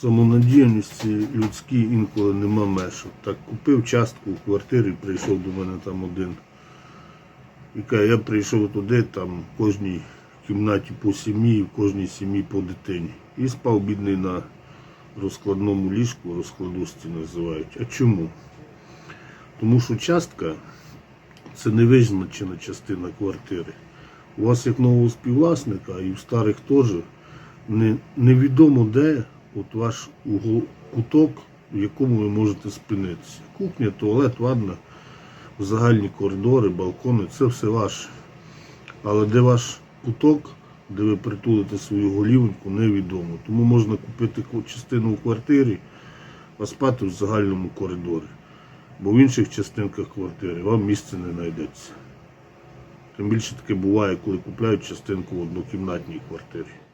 Самонадіяності людській інколи нема меж. Так купив частку в квартирі, прийшов до мене там один. І каже, я прийшов туди, там в кожній кімнаті по сім'ї, в кожній сім'ї по дитині. І спав бідний на розкладному ліжку, розкладусті називають. А чому? Тому що частка це невизначена частина квартири. У вас як нового співвласника і в старих теж невідомо де от ваш угол, куток, в якому ви можете спинитися. Кухня, туалет, ванна, загальні коридори, балкони це все ваше. Але де ваш куток, де ви притулите свою голівоньку, невідомо. Тому можна купити частину в квартирі, а спати в загальному коридорі. Бо в інших частинках квартири вам місця не знайдеться. Тим більше таке буває, коли купляють частинку в однокімнатній квартирі.